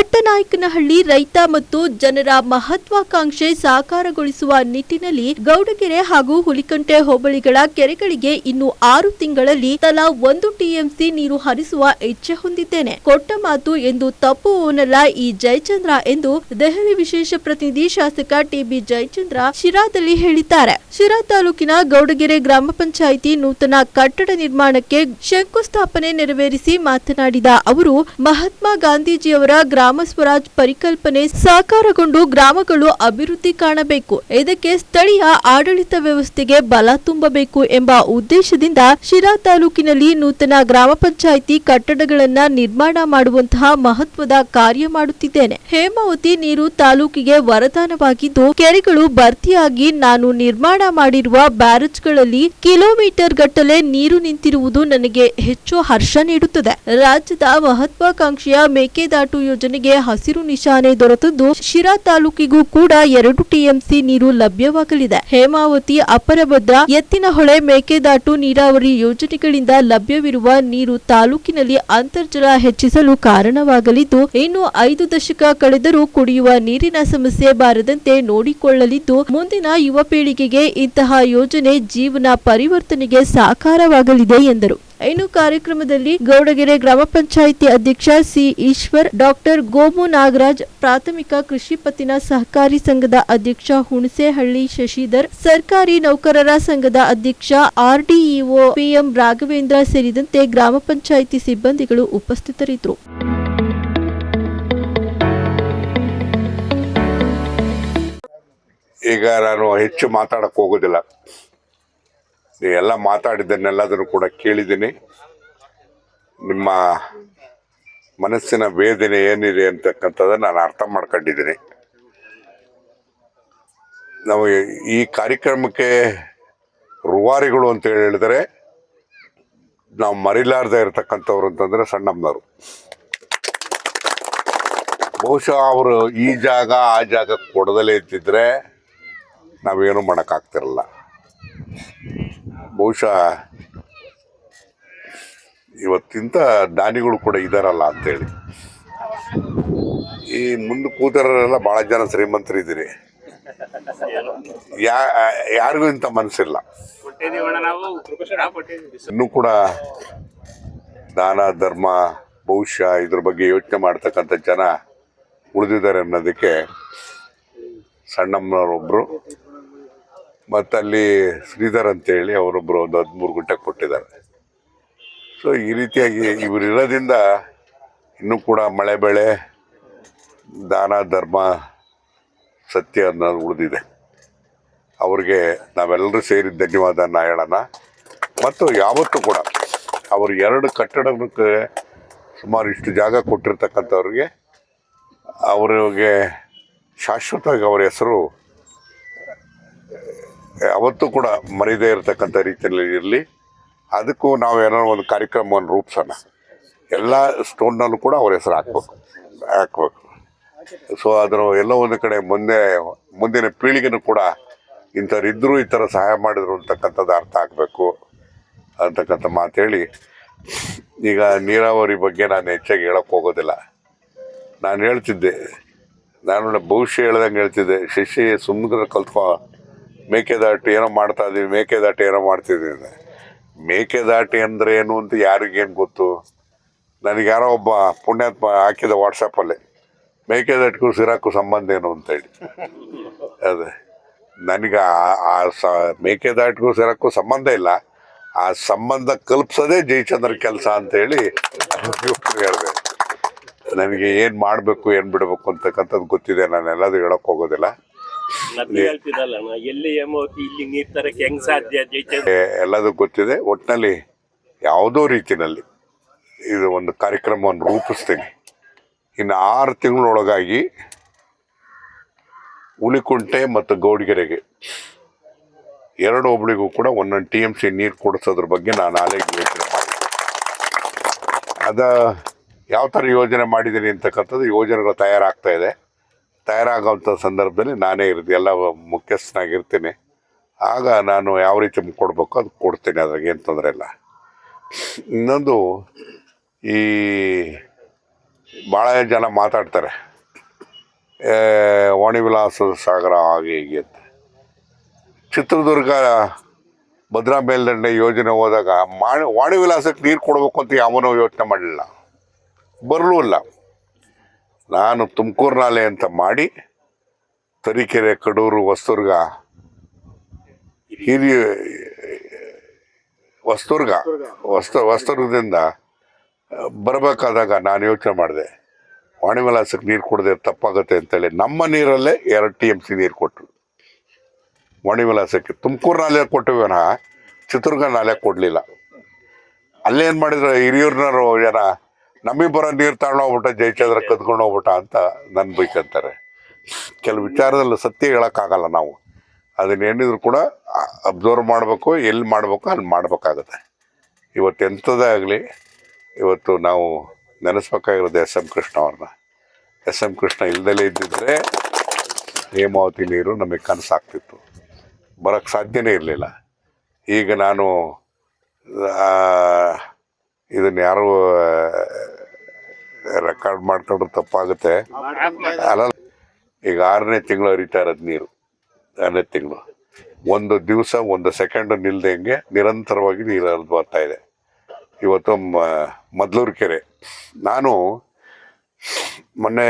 ಕಟ್ಟನಾಯಕನಹಳ್ಳಿ ರೈತ ಮತ್ತು ಜನರ ಮಹತ್ವಾಕಾಂಕ್ಷೆ ಸಾಕಾರಗೊಳಿಸುವ ನಿಟ್ಟಿನಲ್ಲಿ ಗೌಡಗೆರೆ ಹಾಗೂ ಹುಲಿಕಂಟೆ ಹೋಬಳಿಗಳ ಕೆರೆಗಳಿಗೆ ಇನ್ನು ಆರು ತಿಂಗಳಲ್ಲಿ ತಲಾ ಒಂದು ಟಿಎಂಸಿ ನೀರು ಹರಿಸುವ ಇಚ್ಛೆ ಹೊಂದಿದ್ದೇನೆ. ಕೊಟ್ಟ ಮಾತು ಎಂದು ತಪ್ಪುವವನಲ್ಲ ಈ ಜಯಚಂದ್ರ ಎಂದು ದೆಹಲಿ ವಿಶೇಷ ಪ್ರತಿನಿಧಿ ಶಾಸಕ ಟಿಬಿ ಜಯಚಂದ್ರ ಶಿರಾದಲ್ಲಿ ಹೇಳಿದ್ದಾರೆ. ಶಿರಾ ತಾಲೂಕಿನ ಗೌಡಗೆರೆ ಗ್ರಾಮ ಪಂಚಾಯಿತಿ ನೂತನ ಕಟ್ಟಡ ನಿರ್ಮಾಣಕ್ಕೆ ಶಂಕುಸ್ಥಾಪನೆ ನೆರವೇರಿಸಿ ಮಾತನಾಡಿದ ಅವರು, ಮಹಾತ್ಮ ಗಾಂಧೀಜಿಯವರ ಗ್ರಾಮ ಸ್ವರಾಜ್ ಪರಿಕಲ್ಪನೆ ಸಾಕಾರಗೊಂಡು ಗ್ರಾಮಗಳು ಅಭಿವೃದ್ಧಿ ಕಾಣಬೇಕು. ಇದಕ್ಕೆ ಸ್ಥಳೀಯ ಆಡಳಿತ ವ್ಯವಸ್ಥೆಗೆ ಬಲ ತುಂಬಬೇಕು ಎಂಬ ಉದ್ದೇಶದಿಂದ ಶಿರಾ ತಾಲೂಕಿನಲ್ಲಿ ನೂತನ ಗ್ರಾಮ ಪಂಚಾಯಿತಿ ಕಟ್ಟಡಗಳನ್ನ ನಿರ್ಮಾಣ ಮಾಡುವಂತಹ ಮಹತ್ವದ ಕಾರ್ಯ ಮಾಡುತ್ತಿದ್ದೇನೆ. ಹೇಮಾವತಿ ನೀರು ತಾಲೂಕಿಗೆ ವರದಾನವಾಗಿದ್ದು, ಕೆರೆಗಳು ಭರ್ತಿಯಾಗಿ ನಾನು ನಿರ್ಮಾಣ ಮಾಡಿರುವ ಬ್ಯಾರೇಜ್ಗಳಲ್ಲಿ ಕಿಲೋಮೀಟರ್ ಗಟ್ಟಲೆ ನೀರು ನಿಂತಿರುವುದು ನನಗೆ ಹೆಚ್ಚು ಹರ್ಷ ನೀಡುತ್ತದೆ. ರಾಜ್ಯದ ಮಹತ್ವಾಕಾಂಕ್ಷೆಯ ಮೇಕೆದಾಟು ಯೋಜನೆಗೆ ಹಸಿರು ನಿಶಾನೆ ದೊರೆತದ್ದು ಶಿರಾ ತಾಲೂಕಿಗೂ ಕೂಡ ಎರಡು ಟಿಎಂಸಿ ನೀರು ಲಭ್ಯವಾಗಲಿದೆ. ಹೇಮಾವತಿ, ಅಪರಭದ್ರ, ಎತ್ತಿನಹೊಳೆ, ಮೇಕೆದಾಟು ನೀರಾವರಿ ಯೋಜನೆಗಳಿಂದ ಲಭ್ಯವಿರುವ ನೀರು ತಾಲೂಕಿನಲ್ಲಿ ಅಂತರ್ಜಲ ಹೆಚ್ಚಿಸಲು ಕಾರಣವಾಗಲಿದ್ದು, ಇನ್ನು ಐದು ದಶಕ ಕಳೆದರೂ ಕುಡಿಯುವ ನೀರಿನ ಸಮಸ್ಯೆ ಬಾರದಂತೆ ನೋಡಿಕೊಳ್ಳಲಿದ್ದು, ಮುಂದಿನ ಯುವ ಪೀಳಿಗೆಗೆ ಇಂತಹ ಯೋಜನೆ ಜೀವನ ಪರಿವರ್ತನೆಗೆ ಸಾಕಾರವಾಗಲಿದೆ ಎಂದರು. ಇನ್ನು ಕಾರ್ಯಕ್ರಮದಲ್ಲಿ ಗೌಡಗೆರೆ ಗ್ರಾಮ ಪಂಚಾಯಿತಿ ಅಧ್ಯಕ್ಷ ಸಿ ಈಶ್ವರ್, ಡಾಕ್ಟರ್ ಗೋಮು ನಾಗರಾಜ್, ಪ್ರಾಥಮಿಕ ಕೃಷಿ ಪತ್ತಿನ ಸಹಕಾರಿ ಸಂಘದ ಅಧ್ಯಕ್ಷ ಹುಣಸೆಹಳ್ಳಿ ಶಶಿಧರ್, ಸರ್ಕಾರಿ ನೌಕರರ ಸಂಘದ ಅಧ್ಯಕ್ಷ ಆರ್ಡಿಇಒ ಪಿಎಂ ರಾಘವೇಂದ್ರ ಸೇರಿದಂತೆ ಗ್ರಾಮ ಪಂಚಾಯಿತಿ ಸಿಬ್ಬಂದಿಗಳು ಉಪಸ್ಥಿತರಿದ್ದರು. ಈಗ ನಾನು ಹೆಚ್ಚು ಮಾತಾಡಕ್ಕೆ ಹೋಗೋದಿಲ್ಲ. ನೀವು ಎಲ್ಲ ಮಾತಾಡಿದ್ದನ್ನೆಲ್ಲದನ್ನು ಕೂಡ ಕೇಳಿದ್ದೀನಿ. ನಿಮ್ಮ ಮನಸ್ಸಿನ ವೇದನೆ ಏನಿದೆ ಅಂತಕ್ಕಂಥದ್ದನ್ನು ನಾನು ಅರ್ಥ ಮಾಡ್ಕೊಂಡಿದ್ದೀನಿ. ನಾವು ಈ ಕಾರ್ಯಕ್ರಮಕ್ಕೆ ರುವಾರಿಗಳು ಅಂತ ಹೇಳಿದರೆ ನಾವು ಮರಿಲಾರ್ದೆ ಇರತಕ್ಕಂಥವ್ರು ಅಂತಂದ್ರೆ ಸಣ್ಣಮ್ಮನವರು. ಬಹುಶಃ ಅವರು ಈ ಜಾಗ, ಆ ಜಾಗ ಕೊಡದಲ್ಲೇ ಇದ್ದಿದ್ರೆ ನಾವೇನು ಮಾಡೋಕ್ಕಾಗ್ತಿರಲ್ಲ. ಬಹುಶಃ ಇವತ್ತಿಂತ ದಾನಿಗಳು ಕೂಡ ಇದಾರಲ್ಲ ಅಂತೇಳಿ. ಈ ಮುಂದೆ ಕೂತರೆಲ್ಲ ಭಾಳ ಜನ ಶ್ರೀಮಂತರಿದ್ದೀರಿ. ಯಾ, ಯಾರಿಗೂ ಇಂಥ ಮನಸ್ಸಿಲ್ಲ. ಇನ್ನೂ ಕೂಡ ದಾನ, ಧರ್ಮ, ಬಹುಶಃ ಇದ್ರ ಬಗ್ಗೆ ಯೋಚನೆ ಮಾಡ್ತಕ್ಕಂಥ ಜನ ಉಳಿದಿದ್ದಾರೆ ಅನ್ನೋದಕ್ಕೆ ಸಣ್ಣಮ್ಮನವರೊಬ್ಬರು ಮತ್ತು ಅಲ್ಲಿ ಶ್ರೀಧರ್ ಅಂತೇಳಿ ಅವರೊಬ್ಬರು ಒಂದು ಹದಿಮೂರು ಗುಂಟೆ ಕೊಟ್ಟಿದ್ದಾರೆ. ಸೊ ಈ ರೀತಿಯಾಗಿ ಇವರು ಇರೋದ್ರಿಂದ ಇನ್ನೂ ಕೂಡ ಮಳೆ ಬೆಳೆ, ದಾನ, ಧರ್ಮ, ಸತ್ಯ ಅನ್ನೋದು ಉಳಿದಿದೆ. ಅವ್ರಿಗೆ ನಾವೆಲ್ಲರೂ ಸೇರಿ ಧನ್ಯವಾದ ನಾಯಣನ. ಮತ್ತು ಯಾವತ್ತೂ ಕೂಡ ಅವರು ಎರಡು ಕಟ್ಟಡಕ್ಕೆ ಸುಮಾರು ಇಷ್ಟು ಜಾಗ ಕೊಟ್ಟಿರ್ತಕ್ಕಂಥವ್ರಿಗೆ ಅವರಿಗೆ ಶಾಶ್ವತವಾಗಿ ಅವರ ಹೆಸರು ಯಾವತ್ತೂ ಕೂಡ ಮರೀದೇ ಇರತಕ್ಕಂಥ ರೀತಿಯಲ್ಲಿ ಇರಲಿ. ಅದಕ್ಕೂ ನಾವು ಏನಾದ್ರು ಒಂದು ಕಾರ್ಯಕ್ರಮವನ್ನು ರೂಪಿಸೋಣ. ಎಲ್ಲ ಸ್ಟೋನ್ನಲ್ಲೂ ಕೂಡ ಅವ್ರ ಹೆಸರು ಹಾಕ್ಬೇಕು. ಹಾಕ್ಬೇಕು. ಸೊ, ಅದರ ಎಲ್ಲ ಒಂದು ಕಡೆ ಮುಂದೆ, ಮುಂದಿನ ಪೀಳಿಗೆನೂ ಕೂಡ ಇಂಥವ್ರು ಇದ್ದರೂ ಈ ಥರ ಸಹಾಯ ಮಾಡಿದ್ರು ಅಂತಕ್ಕಂಥದ್ದು ಅರ್ಥ ಆಗಬೇಕು ಅಂತಕ್ಕಂಥ ಮಾತು ಹೇಳಿ ಈಗ ನೀರಾವರಿ ಬಗ್ಗೆ ನಾನು ಹೆಚ್ಚಾಗಿ ಹೇಳಕ್ಕೆ ಹೋಗೋದಿಲ್ಲ. ನಾನು ಹೇಳ್ತಿದ್ದೆ. ನಾನು ಭವಿಷ್ಯ ಹೇಳ್ದಂಗೆ ಹೇಳ್ತಿದ್ದೆ. ಶಿಷ್ಯ ಸುಮ್ಮನೆ ಕಲ್ತ್ಕೊ ಮೇಕೆದಾಟು ಏನೋ ಮಾಡ್ತಾ ಇದ್ದೀವಿ ಮೇಕೆದಾಟು ಏನೋ ಮಾಡ್ತಿದ್ದೀವಿ ಮೇಕೆದಾಟಿ ಅಂದರೆ ಏನು ಅಂತ ಯಾರಿಗೇನು ಗೊತ್ತು? ನನಗೆ ಯಾರೋ ಒಬ್ಬ ಪುಣ್ಯಾತ್ಮ ಹಾಕಿದ ವಾಟ್ಸಪ್ಪಲ್ಲಿ ಮೇಕೆದಾಟಿಗೂ ಸಿರಾಕು ಸಂಬಂಧ ಏನು ಅಂತೇಳಿ ಅದೇ. ನನಗೆ ಆ- ಸ ಮೇಕೆದಾಟಿಗೂ ಸಿರಾಕು ಸಂಬಂಧ ಇಲ್ಲ. ಆ ಸಂಬಂಧ ಕಲ್ಪಿಸೋದೇ ಜಯಚಂದ್ರ ಕೆಲಸ ಅಂತೇಳಿ ಹೇಳಿದೆ. ನನಗೆ ಏನು ಮಾಡಬೇಕು, ಏನು ಬಿಡಬೇಕು ಅಂತಕ್ಕಂಥದ್ದು ಗೊತ್ತಿದೆ ನಾನು ಎಲ್ಲದೂ ಹೇಳೋಕ್ಕೆ ಹೋಗೋದಿಲ್ಲ. ನದಿ ಹೇಳ್ತಿದ್ದಲ್ಲ ಅಣ್ಣ, ಎಲ್ಲಿ ಹೇಮಾವತಿ ಇಲ್ಲಿ ನೀರ್ ತರಕ್ಕೆ ಹೆಂಗ್ ಸಾಧ್ಯ ಜೈಚಂದ್ರ ಎಲ್ಲದೂ ಗೊತ್ತಿದೆ. ಒಟ್ಟಿನಲ್ಲಿ ಯಾವುದೋ ರೀತಿಯಲ್ಲಿ ಇದು ಒಂದು ಕಾರ್ಯಕ್ರಮವನ್ನು ರೂಪಿಸ್ತೀನಿ. ಇನ್ನು ಆರು ತಿಂಗಳೊಳಗಾಗಿ ಹುಲಿಕುಂಟೆ ಮತ್ತು ಗೌಡಿಗೆರೆಗೆ ಎರಡು ಒಬ್ಳಿಗೂ ಕೂಡ ಒಂದೊಂದು ಟಿ ಎಂ ಸಿ ನೀರು ಕೊಡಿಸೋದ್ರ ಬಗ್ಗೆ ನಾನು ಆಲೇಖ ಯೋಚನೆ ಮಾಡಿ ಅದ ಯಾವ ಥರ ಯೋಜನೆ ಮಾಡಿದ್ದೀನಿ ಅಂತಕ್ಕಂಥದ್ದು ಯೋಜನೆಗಳು ತಯಾರಾಗ್ತಾ ಇದೆ. ತಯಾರಾಗೋಂಥ ಸಂದರ್ಭದಲ್ಲಿ ನಾನೇ ಇರ್ತೀನಿ ಎಲ್ಲ ಮುಖ್ಯಸ್ಥನಾಗಿರ್ತೀನಿ. ಆಗ ನಾನು ಯಾವ ರೀತಿ ಕೊಡಬೇಕು ಅದು ಕೊಡ್ತೀನಿ, ಅದ್ರಾಗ ಏನು ತೊಂದರೆ ಇಲ್ಲ. ಇನ್ನೊಂದು, ಈ ಭಾಳ ಜನ ಮಾತಾಡ್ತಾರೆ ವಾಣಿ ವಾಣಿವಿಲಾಸ ಸಾಗರ ಹಾಗೆ ಹೀಗೆ ಅಂತ. ಚಿತ್ರದುರ್ಗ ಭದ್ರಾ ಮೇಲ್ದಂಡೆ ಯೋಜನೆ ಹೋದಾಗ ಮಾಡಿ ವಾಣಿವಿಲಾಸಕ್ಕೆ ನೀರು ಕೊಡಬೇಕು ಅಂತ ಯಾವನೋ ಯೋಚನೆ ಮಾಡಲಿಲ್ಲ. ಬರಲೂ ಇಲ್ಲ. ನಾನು ತುಮಕೂರು ಅಂತ ಮಾಡಿ ತರೀಕೆರೆ, ಕಡೂರು ವಸ್ತುರ್ಗ ಹಿರಿಯ ವಸ್ತುರ್ಗ ವಸ್ತು ವಸ್ತುರ್ಗದಿಂದ ಬರಬೇಕಾದಾಗ ನಾನು ಯೋಚನೆ ಮಾಡಿದೆ, ವಾಣಿವಿಲಾಸಕ್ಕೆ ನೀರು ಕೊಡದೆ ತಪ್ಪಾಗುತ್ತೆ ಅಂತೇಳಿ. ನಮ್ಮ ನೀರಲ್ಲೇ ಎರಡು ಟಿ ಎಂ ಸಿ ನೀರು ಕೊಟ್ಟರು ವಾಣಿವಿಲಾಸಕ್ಕೆ ತುಮಕೂರು ಕೊಟ್ಟಿವಿ ವಿನಃ ಚಿತ್ರದುರ್ಗ ನಾಲೆ ಕೊಡಲಿಲ್ಲ. ಅಲ್ಲೇನು ಮಾಡಿದ್ರು ಹಿರಿಯೂರಿನವರು ಜನ ನಮಗೆ ಬರೋ ನೀರು ತಗೊಂಡು ಹೋಗ್ಬಿಟ್ಟ ಜಯಚಂದ್ರ ಕದ್ಕೊಂಡು ಹೋಗ್ಬಿಟ್ಟ ಅಂತ ನನ್ನ ಬೈಕಂತಾರೆ ಕೆಲವು ವಿಚಾರದಲ್ಲಿ ಸತ್ಯ ಹೇಳೋಕ್ಕಾಗಲ್ಲ ನಾವು. ಅದನ್ನ ಏನಿದ್ರು ಕೂಡ ಅಬ್ಸರ್ವ್ ಮಾಡಬೇಕು ಎಲ್ಲಿ ಮಾಡಬೇಕು ಅಲ್ಲಿ ಮಾಡಬೇಕಾಗುತ್ತೆ. ಇವತ್ತು ಎಂಥದ್ದೇ ಆಗಲಿ ಇವತ್ತು ನಾವು ನೆನೆಸ್ಬೇಕಾಗಿರೋದು ಎಸ್ ಎಂ ಕೃಷ್ಣ ಅವ್ರನ್ನ. ಎಸ್ ಎಂ ಕೃಷ್ಣ ಇಲ್ದಲೇ ಇದ್ದಿದ್ರೆ ಹೇಮಾವತಿ ನೀರು ನಮಗೆ ಕನಸಾಗ್ತಿತ್ತು. ಬರೋಕ್ಕೆ ಸಾಧ್ಯನೇ ಇರಲಿಲ್ಲ. ಈಗ ನಾನು ಇದನ್ನ ಯಾರು ರೆಕಾರ್ಡ್ ಮಾಡ್ಕೊಂಡ್ರೆ ತಪ್ಪಾಗುತ್ತೆ. ಅಲ್ಲ, ಈಗ ಆರನೇ ತಿಂಗಳು ಹರಿತಾ ಇರೋದು ನೀರು, ಆರನೇ ತಿಂಗಳು. ಒಂದು ದಿವಸ, ಒಂದು ಸೆಕೆಂಡ್ ನಿಲ್ದಂಗೆ ನಿರಂತರವಾಗಿ ನೀರು ಹರಿದು ಬರ್ತಾ ಇದೆ. ಇವತ್ತು ಮದ್ಲೂರು ಕೆರೆ. ನಾನು ಮೊನ್ನೆ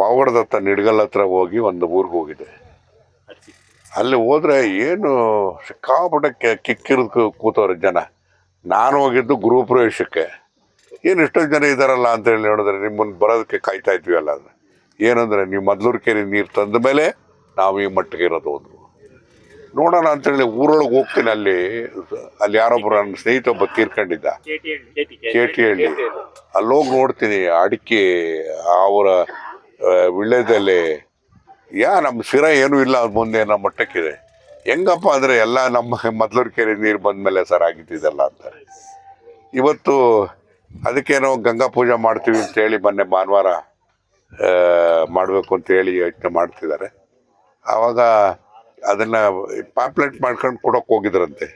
ಪಾವಡದತ್ತ ಹತ್ರ, ನಿಡ್ಗಲ್ ಹತ್ರ ಹೋಗಿ ಒಂದು ಊರಿಗೆ ಹೋಗಿದ್ದೆ. ಅಲ್ಲಿ ಹೋದ್ರೆ ಏನು ಸಿಕ್ಕಾಪಟ್ಟೆ ಕಿಕ್ಕಿರಿದು ಕೂತವ್ರೆ ಜನ. ನಾನು ಹೋಗಿದ್ದು ಗೃಹಪ್ರವೇಶಕ್ಕೆ ಏನು ಎಷ್ಟೊಂದು ಜನ ಇದ್ದಾರಲ್ಲ ಅಂತ ಹೇಳಿ ನೋಡಿದ್ರೆ ನಿಮ್ಮನ್ನು ಬರೋದಕ್ಕೆ ಕಾಯ್ತಾ ಇದ್ವಿ ಅಲ್ಲ ಅದು ಏನಂದರೆ ನೀವು ಮೊದ್ಲೂರು ಕೆರೆ ನೀರು ತಂದ ಮೇಲೆ ನಾವು ಈ ಮಟ್ಟಿಗೆ ಇರೋದು ಹೋದ್ರು ನೋಡೋಣ ಅಂತೇಳಿ ಊರೊಳಗೆ ಹೋಗ್ತೀನಿ ಅಲ್ಲಿ. ಅಲ್ಲಿ ಯಾರೊಬ್ಬರು ನನ್ನ ಸ್ನೇಹಿತ ಒಬ್ಬ ತೀರ್ಕೊಂಡಿದ್ದ. ಕೆ ಟಿ ಹಳ್ಳಿ ಅಲ್ಲಿ ಹೋಗಿ ನೋಡ್ತೀನಿ ಅಡಿಕೆ ಅವರ ವಿಳ್ಯದಲ್ಲಿ ಯಾ ನಮ್ಮ ಸಿರ ಏನೂ ಇಲ್ಲ ಅದ್ ಮುಂದೆ ನಮ್ಮ ಮಟ್ಟಕ್ಕಿದೆ. ಹೆಂಗಪ್ಪ ಅಂದರೆ ಎಲ್ಲ ನಮ್ಮ ಮೊದ್ಲೂರು ಕೆರೆ ನೀರು ಬಂದಮೇಲೆ ಸರ್ ಆಗಿದ್ದಿದ್ದಲ್ಲ ಅಂತ. ಇವತ್ತು ಅದಕ್ಕೇನೋ ಗಂಗಾ ಪೂಜೆ ಮಾಡ್ತೀವಿ ಅಂತೇಳಿ ಮೊನ್ನೆ ಭಾನುವಾರ ಮಾಡಬೇಕು ಅಂತ ಹೇಳಿ ಯೋಚನೆ ಮಾಡ್ತಿದ್ದಾರೆ. ಆವಾಗ ಅದನ್ನು ಪಾಪ್ಲೆಟ್ ಮಾಡ್ಕೊಂಡು ಕೊಡೋಕೆ ಹೋಗಿದ್ರಂತೆ.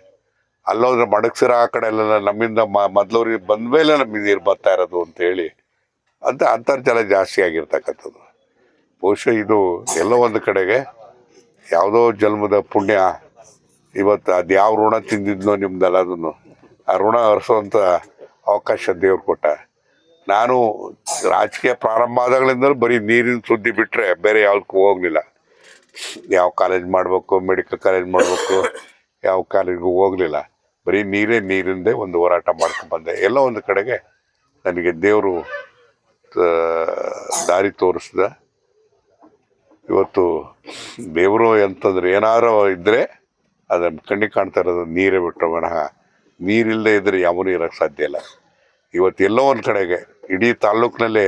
ಅಲ್ಲೋದ್ರೆ ಮಡಗ್ಸಿರ ಆ ಕಡೆ ಎಲ್ಲ ನಮ್ಮಿಂದ ಮೊದ್ಲವ್ರಿಗೆ ಬಂದ ಮೇಲೆ ನಮಗೆ ನೀರು ಬರ್ತಾ ಇರೋದು ಅಂತೇಳಿ ಅಂತ ಅಂತರ್ಜಲ ಜಾಸ್ತಿ ಆಗಿರ್ತಕ್ಕಂಥದ್ದು. ಬಹುಶಃ ಇದು ಎಲ್ಲೋ ಒಂದು ಕಡೆಗೆ ಯಾವುದೋ ಜನ್ಮದ ಪುಣ್ಯ. ಇವತ್ತು ಅದು ಯಾವ ಋಣ ತಿಂದಿದ್ನೋ ನಿಮ್ದಲ್ಲ ಅದನ್ನು ಆ ಋಣ ಹರಿಸೋವಂಥ ಅವಕಾಶ ದೇವ್ರು ಕೊಟ್ಟ. ನಾನು ರಾಜಕೀಯ ಪ್ರಾರಂಭ ಆದಾಗಲಿಂದಲೂ ಬರೀ ನೀರಿನ ಸುದ್ದಿ ಬಿಟ್ಟರೆ ಬೇರೆ ಯಾವ್ದಕ್ಕೂ ಹೋಗಲಿಲ್ಲ. ಯಾವ ಕಾಲೇಜ್ ಮಾಡಬೇಕು, ಮೆಡಿಕಲ್ ಕಾಲೇಜ್ ಮಾಡಬೇಕು, ಯಾವ ಕಾಲೇಜ್ಗೂ ಹೋಗಲಿಲ್ಲ. ಬರೀ ನೀರೇ ನೀರಿಂದೇ ಒಂದು ಹೋರಾಟ ಮಾಡ್ಕೊಂಡು ಬಂದೆ. ಎಲ್ಲ ಒಂದು ಕಡೆಗೆ ನನಗೆ ದೇವರು ದಾರಿ ತೋರಿಸ್ದ. ಇವತ್ತು ದೇವರು ಅಂತಂದ್ರೆ ಏನಾರೋ ಇದ್ದರೆ ಅದನ್ನು ಕಣ್ಣಿಗೆ ಕಾಣ್ತಾ ಇರೋದು ನೀರೇ ಬಿಟ್ಟರೆ ಮನಃ. ನೀರಿಲ್ಲದೆ ಇದ್ದರೆ ಯಾವನೂ ಇರೋಕ್ಕೆ ಸಾಧ್ಯ ಇಲ್ಲ. ಇವತ್ತು ಎಲ್ಲೋ ಒಂದು ಕಡೆಗೆ, ಇಡೀ ತಾಲ್ಲೂಕಿನಲ್ಲಿ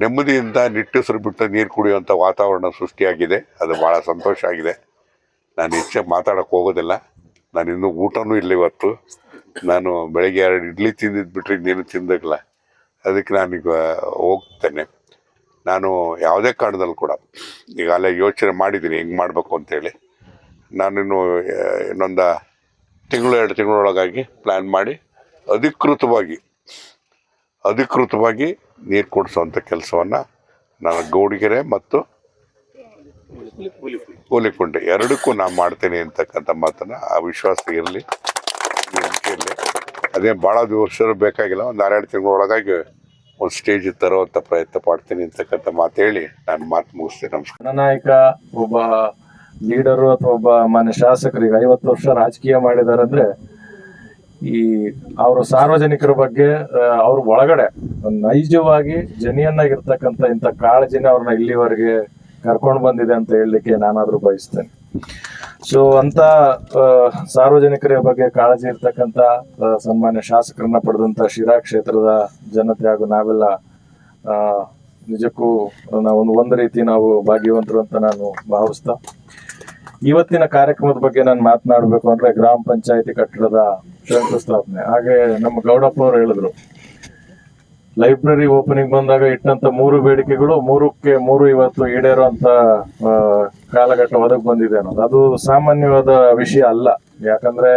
ನೆಮ್ಮದಿಯಿಂದ ನಿಟ್ಟುಸಿರು ಬಿಟ್ಟು ನೀರು ಕುಡಿಯುವಂಥ ವಾತಾವರಣ ಸೃಷ್ಟಿಯಾಗಿದೆ. ಅದು ಭಾಳ ಸಂತೋಷ ಆಗಿದೆ. ನಾನು ಹೆಚ್ಚಾಗಿ ಮಾತಾಡೋಕ್ಕೆ ಹೋಗೋದಿಲ್ಲ. ನಾನು ಇನ್ನೂ ಊಟನೂ ಇಲ್ಲ ಇವತ್ತು. ನಾನು ಬೆಳಗ್ಗೆ ಎರಡು ಇಡ್ಲಿ ತಿಂದಿದ್ದು ಬಿಟ್ಟರೆ ನೀನು ತಿಂದಿಲ್ಲ ಅದಕ್ಕೆ ನಾನೀಗ ಹೋಗ್ತೇನೆ. ನಾನು ಯಾವುದೇ ಕಾರಣದಲ್ಲಿ ಕೂಡ ಈಗಾಗಲೇ ಯೋಚನೆ ಮಾಡಿದ್ದೀನಿ, ಹೆಂಗೆ ಮಾಡಬೇಕು ಅಂತೇಳಿ. ನಾನಿನ್ನು ಇನ್ನು ಇನ್ನೊಂದು ತಿಂಗಳು, ಎರಡು ತಿಂಗಳೊಳಗಾಗಿ ಪ್ಲ್ಯಾನ್ ಮಾಡಿ ಅಧಿಕೃತವಾಗಿ ಅಧಿಕೃತವಾಗಿ ನೀರು ಕೊಡಿಸುವಂಥ ಕೆಲಸವನ್ನು ನಾನು ಗೌಡಿಗೆರೆ ಮತ್ತು ಕೂಲಿಕುಂಟೆ ಎರಡಕ್ಕೂ ನಾನು ಮಾಡ್ತೇನೆ ಅಂತಕ್ಕಂಥ ಮಾತನ್ನು ಆ ವಿಶ್ವಾಸ ಇರಲಿ ಇರಲಿ. ಅದೇ ಭಾಳ ದಿವಸ ಬೇಕಾಗಿಲ್ಲ, ಒಂದು ಆರೆರಡು ತಿಂಗಳೊಳಗಾಗಿ ಒಂದು ಸ್ಟೇಜ್ ತರುವಂತ ಪ್ರಯತ್ನ ಪಡ್ತೀನಿ ಅಂತಕ್ಕಂಥ ಮಾತು ಹೇಳಿ ನಾನು ಮಾತು ಮುಗಿಸ್ತೇನೆ. ನಮಸ್ಕಾರ. ನಾಯಕ, ಒಬ್ಬ ಲೀಡರು ಅಥವಾ ಒಬ್ಬ ಮಾನ್ಯ ಶಾಸಕರಿಗೆ ಐವತ್ತು ವರ್ಷ ರಾಜಕೀಯ ಮಾಡಿದಾರೆ ಅಂದ್ರೆ ಈ ಅವರು ಸಾರ್ವಜನಿಕರ ಬಗ್ಗೆ ಅವ್ರ ಒಳಗಡೆ ನೈಜವಾಗಿ ಜನಿಯನ್ನಾಗಿರ್ತಕ್ಕಂಥ ಇಂಥ ಕಾಳಜಿನ ಅವ್ರನ್ನ ಇಲ್ಲಿವರೆಗೆ ಕರ್ಕೊಂಡು ಬಂದಿದೆ ಅಂತ ಹೇಳಲಿಕ್ಕೆ ನಾನಾದರೂ ಬಯಸ್ತೇನೆ. ಸೊ ಅಂತ ಸಾರ್ವಜನಿಕರ ಬಗ್ಗೆ ಕಾಳಜಿ ಇರ್ತಕ್ಕಂಥ ಆ, ಸನ್ಮಾನ್ಯ ಶಾಸಕರನ್ನ ಪಡೆದಂತ ಶಿರಾ ಕ್ಷೇತ್ರದ ಜನತೆ ಹಾಗೂ ನಾವೆಲ್ಲ ನಿಜಕ್ಕೂ ನಾವು ಒಂದು ಒಂದು ರೀತಿ ನಾವು ಭಾಗ್ಯವಂತರು ಅಂತ ನಾನು ಭಾವಿಸ್ತಾ ಇವತ್ತಿನ ಕಾರ್ಯಕ್ರಮದ ಬಗ್ಗೆ ನಾನು ಮಾತನಾಡಬೇಕು ಅಂದ್ರೆ ಗ್ರಾಮ ಪಂಚಾಯತಿ ಕಟ್ಟಡದ ಶಂಕುಸ್ಥಾಪನೆ. ಹಾಗೆ ನಮ್ಮ ಗೌಡಪ್ಪ ಅವರು ಹೇಳಿದ್ರು ಲೈಬ್ರರಿ ಓಪನಿಂಗ್ ಬಂದಾಗ ಇಟ್ಟಂತ ಮೂರು ಬೇಡಿಕೆಗಳು, ಮೂರಕ್ಕೆ ಮೂರು ಇವತ್ತು ಈಡೇರುವಂತ ಕಾಲಘಟ್ಟ ಒದಗಿ ಬಂದಿದೆ ಅನ್ನೋದು. ಅದು ಸಾಮಾನ್ಯವಾದ ವಿಷಯ ಅಲ್ಲ. ಯಾಕಂದ್ರೆ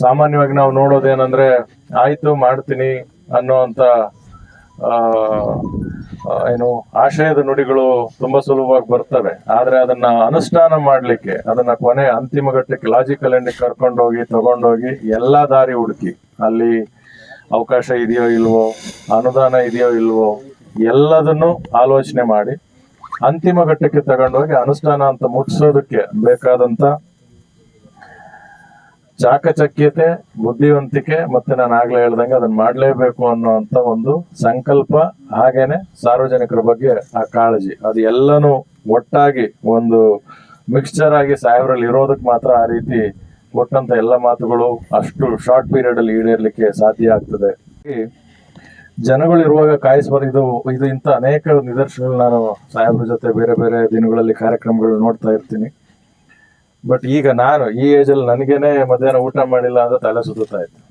ಸಾಮಾನ್ಯವಾಗಿ ನಾವು ನೋಡೋದೇನಂದ್ರೆ, ಆಯ್ತು ಮಾಡ್ತೀನಿ ಅನ್ನುವಂತ ಏನು ಆಶಯದ ನುಡಿಗಳು ತುಂಬಾ ಸುಲಭವಾಗಿ ಬರ್ತವೆ. ಆದ್ರೆ ಅದನ್ನ ಅನುಷ್ಠಾನ ಮಾಡ್ಲಿಕ್ಕೆ, ಅದನ್ನ ಕೊನೆ ಅಂತಿಮ ಘಟ್ಟಕ್ಕೆ ಲಾಜಿಕಲ್ ಎಂಡಿಗೆ ಕರ್ಕೊಂಡೋಗಿ, ತಗೊಂಡೋಗಿ, ಎಲ್ಲಾ ದಾರಿ ಹುಡುಕಿ, ಅಲ್ಲಿ ಅವಕಾಶ ಇದೆಯೋ ಇಲ್ವೋ, ಅನುದಾನ ಇದೆಯೋ ಇಲ್ವೋ, ಎಲ್ಲದನ್ನು ಆಲೋಚನೆ ಮಾಡಿ ಅಂತಿಮ ಘಟ್ಟಕ್ಕೆ ತಗೊಂಡೋಗಿ ಅನುಷ್ಠಾನ ಅಂತ ಮುಟ್ಸೋದಕ್ಕೆ ಬೇಕಾದಂತ ಚಾಕಚಕ್ಯತೆ, ಬುದ್ಧಿವಂತಿಕೆ ಮತ್ತೆ ನಾನು ಆಗ್ಲೇ ಹೇಳ್ದಂಗೆ ಅದನ್ನ ಮಾಡಲೇಬೇಕು ಅನ್ನುವಂತ ಒಂದು ಸಂಕಲ್ಪ ಹಾಗೇನೆ ಸಾರ್ವಜನಿಕರ ಬಗ್ಗೆ ಆ ಕಾಳಜಿ. ಅದು ಎಲ್ಲನೂ ಒಟ್ಟಾಗಿ ಒಂದು ಮಿಕ್ಸ್ಚರ್ ಆಗಿ ಸಾಹೇಬ್ರಲ್ಲಿ ಇರೋದಕ್ಕೆ ಮಾತ್ರ ಆ ರೀತಿ ಕೊಟ್ಟಂತ ಎಲ್ಲ ಮಾತುಗಳು ಅಷ್ಟು ಶಾರ್ಟ್ ಪೀರಿಯಡ್ ಅಲ್ಲಿ ಈಡೇರ್ಲಿಕ್ಕೆ ಸಾಧ್ಯ ಆಗ್ತದೆ. ಜನಗಳು ಇರುವಾಗ ಕಾಯಿಸಬಾರ್ದು ಇದು ಇದು ಇಂಥ ಅನೇಕ ನಿದರ್ಶನಗಳು ನಾನು ಸಾಹೇಬ್ರ ಜೊತೆ ಬೇರೆ ಬೇರೆ ದಿನಗಳಲ್ಲಿ ಕಾರ್ಯಕ್ರಮಗಳು ನೋಡ್ತಾ ಇರ್ತೀನಿ. ಬಟ್ ಈಗ ನಾನು ಈ ಏಜ್ ಅಲ್ಲಿ ನನಗೇನೆ ಮಧ್ಯಾಹ್ನ ಊಟ ಮಾಡಿಲ್ಲ ಅಂತ ತಲೆ ಸುತ್ತಾ ಇತ್ತು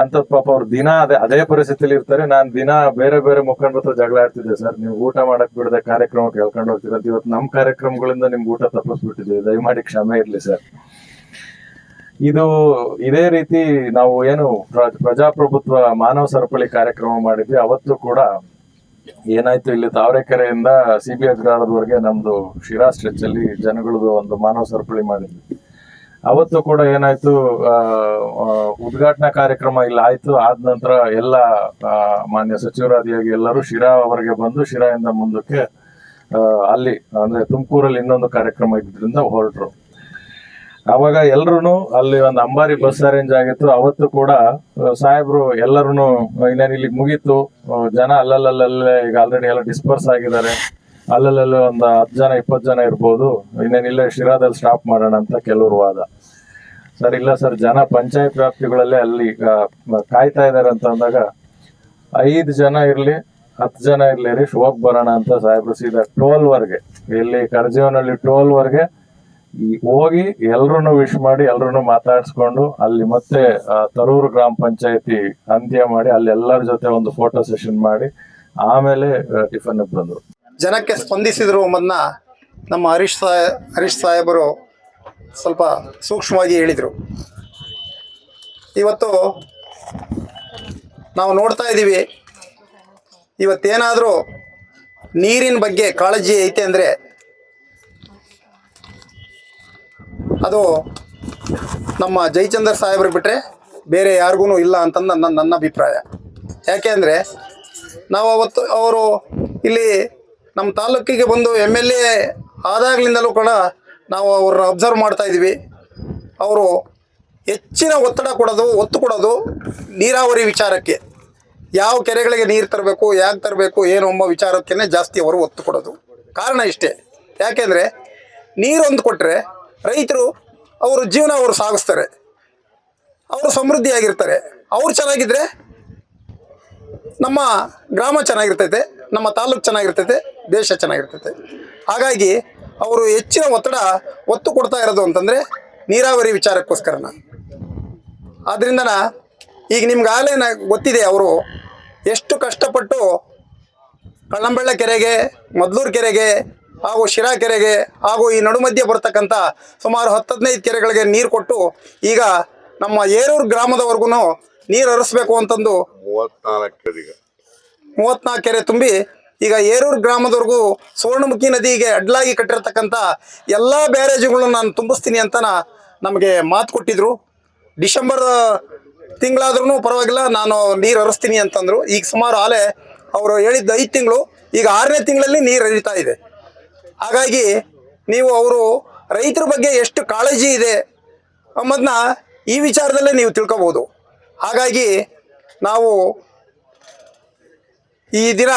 ಅಂತ ಪಾಪ ಅವ್ರು ದಿನ ಅದೇ ಅದೇ ಪರಿಸ್ಥಿತಿಲಿ ಇರ್ತಾರೆ. ನಾನು ದಿನ ಬೇರೆ ಬೇರೆ ಮುಖಂಡರ ಹತ್ರ ಜಗಳ ಆಡ್ತಿದ್ದೆ ಸರ್. ನೀವು ಊಟ ಮಾಡಕ್ ಬಿಡದೆ ಕಾರ್ಯಕ್ರಮ ಕೇಳ್ಕೊಂಡು ಹೋಗ್ತಿರೋದು ಇವತ್ತು ನಮ್ಮ ಕಾರ್ಯಕ್ರಮಗಳಿಂದ ನಿಮ್ಗೆ ಊಟ ತಪ್ಪಿಸ್ಬಿಟ್ಟಿದ್ದೀವಿ. ದಯಮಾಡಿ ಕ್ಷಮೆ ಇರ್ಲಿ ಸರ್. ಇದು ಇದೇ ರೀತಿ ನಾವು ಏನು ಪ್ರ- ಪ್ರಜಾಪ್ರಭುತ್ವ ಮಾನವ ಸರಪಳಿ ಕಾರ್ಯಕ್ರಮ ಮಾಡಿದ್ವಿ. ಅವತ್ತು ಕೂಡ ಏನಾಯ್ತು ಇಲ್ಲಿ ತಾವರೆಕೆರೆಯಿಂದ ಸಿ ಬಿ ಅಗ್ರಹಾರದವರೆಗೆ ನಮ್ದು ಶಿರಾ ಸ್ಟ್ರೆಚ್ ಅಲ್ಲಿ ಜನಗಳದ್ದು ಒಂದು ಮಾನವ ಸರಪಳಿ ಮಾಡಿದ್ವಿ. ಅವತ್ತು ಕೂಡ ಏನಾಯ್ತು ಉದ್ಘಾಟನಾ ಕಾರ್ಯಕ್ರಮ ಇಲ್ಲಿ ಆಯ್ತು, ಆದ ನಂತರ ಎಲ್ಲ ಮಾನ್ಯ ಸಚಿವರಾದಿಯಾಗಿ ಎಲ್ಲರೂ ಶಿರಾ ಅವರಿಗೆ ಬಂದು, ಶಿರಾಯಿಂದ ಮುಂದಕ್ಕೆ ಅಲ್ಲಿ, ಅಂದ್ರೆ ತುಮಕೂರಲ್ಲಿ ಇನ್ನೊಂದು ಕಾರ್ಯಕ್ರಮ ಇದ್ರಿಂದ ಹೊರಟ್ರು. ಅವಾಗ ಎಲ್ರು ಅಲ್ಲಿ ಒಂದು ಅಂಬಾರಿ ಬಸ್ ಅರೇಂಜ್ ಆಗಿತ್ತು. ಅವತ್ತು ಕೂಡ ಸಾಹೇಬ್ರು ಎಲ್ಲರೂ ಇನ್ನೇನು ಇಲ್ಲಿಗೆ ಮುಗೀತು. ಜನ ಅಲ್ಲಲ್ಲಲ್ಲೇ ಈಗ ಆಲ್ರೆಡಿ ಎಲ್ಲ ಡಿಸ್ಪರ್ಸ್ ಆಗಿದ್ದಾರೆ. ಅಲ್ಲಲ್ಲಲ್ಲಿ ಒಂದು ಹತ್ತು ಜನ, ಇಪ್ಪತ್ತು ಜನ ಇರ್ಬೋದು. ಇನ್ನೇನು ಇಲ್ಲೇ ಶಿರಾದಲ್ಲಿ ಸ್ಟಾಪ್ ಮಾಡೋಣ ಅಂತ ಕೆಲವರು ವಾದ. ಸರ್, ಇಲ್ಲ ಸರ್, ಜನ ಪಂಚಾಯತ್ ವ್ಯಾಪ್ತಿಗಳಲ್ಲೇ ಅಲ್ಲಿ ಕಾಯ್ತಾ ಇದ್ದಾರೆ ಅಂತ ಅಂದಾಗ ಐದು ಜನ ಇರಲಿ, ಹತ್ತು ಜನ ಇರಲಿ ರೀ ಶೋಕ್ ಬರೋಣ ಅಂತ ಸಾಹೇಬ್ರು ಸೀದಾ ಟೋಲ್ವರೆಗೆ ಇಲ್ಲಿ ಕರ್ಜೀವನಹಳ್ಳಿ ಟೋಲ್ವರೆಗೆ ಹೋಗಿ ಎಲ್ಲರೂ ವಿಶ್ ಮಾಡಿ ಎಲ್ಲರೂ ಮಾತಾಡಿಸ್ಕೊಂಡು ಅಲ್ಲಿ ಮತ್ತೆ ತರೂರು ಗ್ರಾಮ ಪಂಚಾಯತಿ ಅಂತ್ಯ ಮಾಡಿ, ಅಲ್ಲಿ ಎಲ್ಲರ ಜೊತೆ ಒಂದು ಫೋಟೋ ಸೆಷನ್ ಮಾಡಿ, ಆಮೇಲೆ ಟಿಫನ್ ಬಂದ್ರು. ಜನಕ್ಕೆ ಸ್ಪಂದಿಸಿದ್ರು ಎಂಬುದನ್ನ ನಮ್ಮ ಹರೀಶ್ ಸಾಯ ಹರೀಶ್ ಸಾಹೇಬರು ಸ್ವಲ್ಪ ಸೂಕ್ಷ್ಮವಾಗಿ ಹೇಳಿದರು. ಇವತ್ತು ನಾವು ನೋಡ್ತಾ ಇದ್ದೀವಿ, ಇವತ್ತೇನಾದರೂ ನೀರಿನ ಬಗ್ಗೆ ಕಾಳಜಿ ಐತೆ ಅಂದರೆ ಅದು ನಮ್ಮ ಜಯಚಂದ್ರ ಸಾಹೇಬ್ರಿಗೆ ಬಿಟ್ಟರೆ ಬೇರೆ ಯಾರಿಗೂ ಇಲ್ಲ ಅಂತ ನನ್ನ ನನ್ನ ಅಭಿಪ್ರಾಯ. ಯಾಕೆ ಅಂದರೆ ನಾವು ಅವತ್ತು, ಅವರು ಇಲ್ಲಿ ನಮ್ಮ ತಾಲೂಕಿಗೆ ಬಂದು ಎಂ ಎಲ್ ಎ ಆದಾಗ್ಲಿಂದಲೂ ಕೂಡ ನಾವು ಅವ್ರನ್ನ ಅಬ್ಸರ್ವ್ ಮಾಡ್ತಾ ಇದ್ದೀವಿ ಅವರು ಹೆಚ್ಚಿನ ಒತ್ತಡ ಕೊಡೋದು, ಒತ್ತು ಕೊಡೋದು ನೀರಾವರಿ ವಿಚಾರಕ್ಕೆ. ಯಾವ ಕೆರೆಗಳಿಗೆ ನೀರು ತರಬೇಕು, ಯಾಕೆ ತರಬೇಕು, ಏನು ಎಂಬ ವಿಚಾರಕ್ಕೇ ಜಾಸ್ತಿ ಅವರು ಒತ್ತು ಕೊಡೋದು. ಕಾರಣ ಇಷ್ಟೇ. ಯಾಕೆಂದರೆ ನೀರೊಂದು ಕೊಟ್ಟರೆ ರೈತರು ಅವರು ಜೀವನ ಅವರು ಸಾಗಿಸ್ತಾರೆ. ಅವರು ಸಮೃದ್ಧಿಯಾಗಿರ್ತಾರೆ. ಅವ್ರು ಚೆನ್ನಾಗಿದ್ದರೆ ನಮ್ಮ ಗ್ರಾಮ ಚೆನ್ನಾಗಿರ್ತೈತೆ. ನಮ್ಮ ತಾಲೂಕು ಚೆನ್ನಾಗಿರ್ತೈತೆ, ದೇಶ ಚೆನ್ನಾಗಿರ್ತೈತೆ. ಹಾಗಾಗಿ ಅವರು ಹೆಚ್ಚಿನ ಒತ್ತಡ ಒತ್ತು ಕೊಡ್ತಾ ಇರೋದು ಅಂತಂದರೆ ನೀರಾವರಿ ವಿಚಾರಕ್ಕೋಸ್ಕರನ. ಆದ್ರಿಂದನ ಈಗ ನಿಮ್ಗೆ ಆಗಲೇ ಗೊತ್ತಿದೆ ಅವರು ಎಷ್ಟು ಕಷ್ಟಪಟ್ಟು ಕಳ್ಳಂಬೆಳ್ಳ ಕೆರೆಗೆ, ಮದ್ಲೂರು ಕೆರೆಗೆ, ಹಾಗೂ ಶಿರಾ ಕೆರೆಗೆ, ಹಾಗೂ ಈ ನಡುಮಧ್ಯೆ ಬರ್ತಕ್ಕಂಥ ಸುಮಾರು ಹತ್ತು ಹದಿನೈದು ಕೆರೆಗಳಿಗೆ ನೀರು ಕೊಟ್ಟು ಈಗ ನಮ್ಮ ಏರೂರು ಗ್ರಾಮದವರೆಗೂ ನೀರು ಹರಿಸ್ಬೇಕು ಅಂತಂದು ಮೂವತ್ನಾಲ್ಕು ಮೂವತ್ನಾಲ್ಕು ಕೆರೆ ತುಂಬಿ ಈಗ ಏರೂರು ಗ್ರಾಮದವರೆಗೂ ಸುವರ್ಣಮುಖಿ ನದಿಗೆ ಅಡ್ಲಾಗಿ ಕಟ್ಟಿರ್ತಕ್ಕಂಥ ಎಲ್ಲ ಬ್ಯಾರೇಜುಗಳನ್ನ ನಾನು ತುಂಬಿಸ್ತೀನಿ ಅಂತ ನಮಗೆ ಮಾತು ಕೊಟ್ಟಿದ್ರು. ಡಿಸೆಂಬರ್ ತಿಂಗಳಾದ್ರೂ ಪರವಾಗಿಲ್ಲ, ನಾನು ನೀರು ಹರಿಸ್ತೀನಿ ಅಂತಂದರು. ಈಗ ಸುಮಾರು ಆಲೆ ಅವರು ಹೇಳಿದ್ದ ಐದು ತಿಂಗಳು, ಈಗ ಆರನೇ ತಿಂಗಳಲ್ಲಿ ನೀರು ಹರಿತಾ ಇದೆ. ಹಾಗಾಗಿ ನೀವು ಅವರು ರೈತರ ಬಗ್ಗೆ ಎಷ್ಟು ಕಾಳಜಿ ಇದೆ ಅನ್ನೋದನ್ನ ಈ ವಿಚಾರದಲ್ಲೇ ನೀವು ತಿಳ್ಕೊಬೋದು. ಹಾಗಾಗಿ ನಾವು ಈ ದಿನ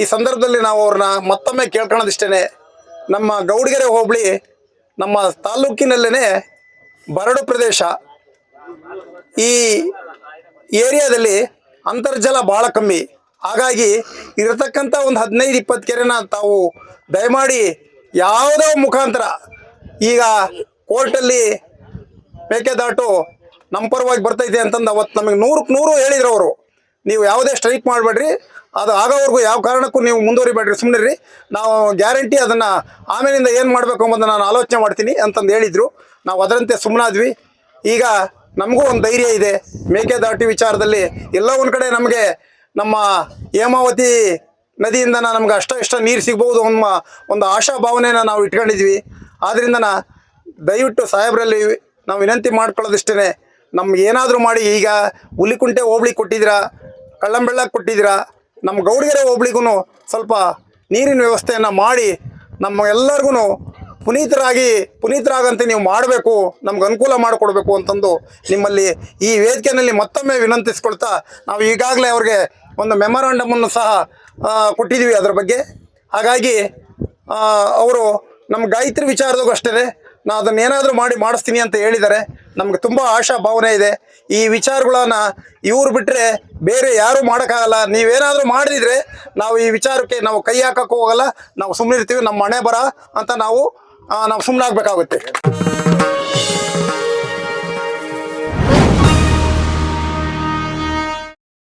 ಈ ಸಂದರ್ಭದಲ್ಲಿ ನಾವು ಅವ್ರನ್ನ ಮತ್ತೊಮ್ಮೆ ಕೇಳ್ಕೊಳ್ಳೋದಿಷ್ಟೇ ನಮ್ಮ ಗೌಡಗೆರೆ ಹೋಬಳಿ ನಮ್ಮ ತಾಲೂಕಿನಲ್ಲೇ ಬರಡು ಪ್ರದೇಶ. ಈ ಏರಿಯಾದಲ್ಲಿ ಅಂತರ್ಜಲ ಭಾಳ ಕಮ್ಮಿ. ಹಾಗಾಗಿ ಇರತಕ್ಕಂಥ ಒಂದು ಹದಿನೈದು ಇಪ್ಪತ್ತು ಕೆರೆನ ತಾವು ದಯಮಾಡಿ ಯಾವುದೋ ಮುಖಾಂತರ ಈಗ ಕೋರ್ಟಲ್ಲಿ ಮೇಕೆದಾಟು ನಮ್ಮ ಪರವಾಗಿ ಬರ್ತೈತೆ ಅಂತಂದು ಅವತ್ತು ನಮಗೆ ನೂರಕ್ಕೆ ನೂರು ಹೇಳಿದ್ರು ಅವರು. ನೀವು ಯಾವುದೇ ಸ್ಟ್ರೈಕ್ ಮಾಡಬೇಡ್ರಿ. ಅದು ಆಗೋವರೆಗೂ ಯಾವ ಕಾರಣಕ್ಕೂ ನೀವು ಮುಂದುವರಿಬೇಡ್ರಿ. ಸುಮ್ಮನಿರಿ ನಾವು ಗ್ಯಾರಂಟಿ ಅದನ್ನು ಆಮೇಲಿಂದ ಏನು ಮಾಡಬೇಕು ಅಂಬೋದು ನಾನು ಆಲೋಚನೆ ಮಾಡ್ತೀನಿ ಅಂತಂದು ಹೇಳಿದರು. ನಾವು ಅದರಂತೆ ಸುಮ್ಮನಾದ್ವಿ ಈಗ ನಮಗೂ ಒಂದು ಧೈರ್ಯ ಇದೆ. ಮೇಕೆದಾಟಿ ವಿಚಾರದಲ್ಲಿ ಎಲ್ಲ ಒಂದು ಕಡೆ ನಮಗೆ ನಮ್ಮ ಹೇಮಾವತಿ ನದಿಯಿಂದ ನಮ್ಗೆ ಅಷ್ಟ ಇಷ್ಟ ನೀರು ಸಿಗ್ಬೋದು ಅನ್ನೋ ಒಂದು ಆಶಾ ಭಾವನೆನ ನಾವು ಇಟ್ಕೊಂಡಿದ್ವಿ. ಆದ್ದರಿಂದ ದಯವಿಟ್ಟು ಸಾಹೇಬ್ರಲ್ಲಿ ನಾವು ವಿನಂತಿ ಮಾಡ್ಕೊಳ್ಳೋದಿಷ್ಟೇ ನಮ್ಗೆ ಏನಾದರೂ ಮಾಡಿ ಈಗ ಹುಲಿಕುಂಟೆ ಹೋಬಳಿ ಕೊಟ್ಟಿದ್ದೀರಾ ಕಳ್ಳಂಬೆಳ್ಳಕ್ಕೆ ಕೊಟ್ಟಿದ್ದೀರಾ ನಮ್ಮ ಗೌಡಿಗೆರೆ ಹೋಬಳಿಗೂ ಸ್ವಲ್ಪ ನೀರಿನ ವ್ಯವಸ್ಥೆಯನ್ನು ಮಾಡಿ ನಮ್ಮ ಎಲ್ಲರಿಗೂ ಪುನೀತರಾಗಿ, ಪುನೀತರಾಗಂತೆ ನೀವು ಮಾಡಬೇಕು, ನಮ್ಗೆ ಅನುಕೂಲ ಮಾಡಿಕೊಡ್ಬೇಕು ಅಂತಂದು ನಿಮ್ಮಲ್ಲಿ ಈ ವೇದಿಕೆಯಲ್ಲಿ ಮತ್ತೊಮ್ಮೆ ವಿನಂತಿಸ್ಕೊಳ್ತಾ ನಾವು ಈಗಾಗಲೇ ಅವ್ರಿಗೆ ಒಂದು ಮೆಮೊರಾಂಡಮನ್ನು ಸಹ ಕೊಟ್ಟಿದ್ದೀವಿ ಅದರ ಬಗ್ಗೆ. ಹಾಗಾಗಿ ಅವರು ನಮ್ಮ ಗಾಯತ್ರಿ ವಿಚಾರದಾಗೂ ಅಷ್ಟೇ ನಾ ಅದನ್ನ ಏನಾದರೂ ಮಾಡಿ ಮಾಡಿಸ್ತೀನಿ ಅಂತ ಹೇಳಿದ್ದಾರೆ ನಮ್ಗೆ ತುಂಬ ಆಶಾ ಭಾವನೆ ಇದೆ. ಈ ವಿಚಾರಗಳನ್ನ ಇವ್ರು ಬಿಟ್ಟರೆ ಬೇರೆ ಯಾರೂ ಮಾಡೋಕ್ಕಾಗಲ್ಲ. ನೀವೇನಾದರೂ ಮಾಡಿದ್ರೆ ನಾವು ಈ ವಿಚಾರಕ್ಕೆ ನಾವು ಕೈ ಹಾಕಕ್ಕೆ ಹೋಗಲ್ಲ. ನಾವು ಸುಮ್ಮನೆ ಇರ್ತೀವಿ ನಮ್ಮ ಮನೆ ಬರ ಅಂತ ನಾವು ನಾವು ಸುಮ್ಮನಾಗಬೇಕಾಗುತ್ತೆ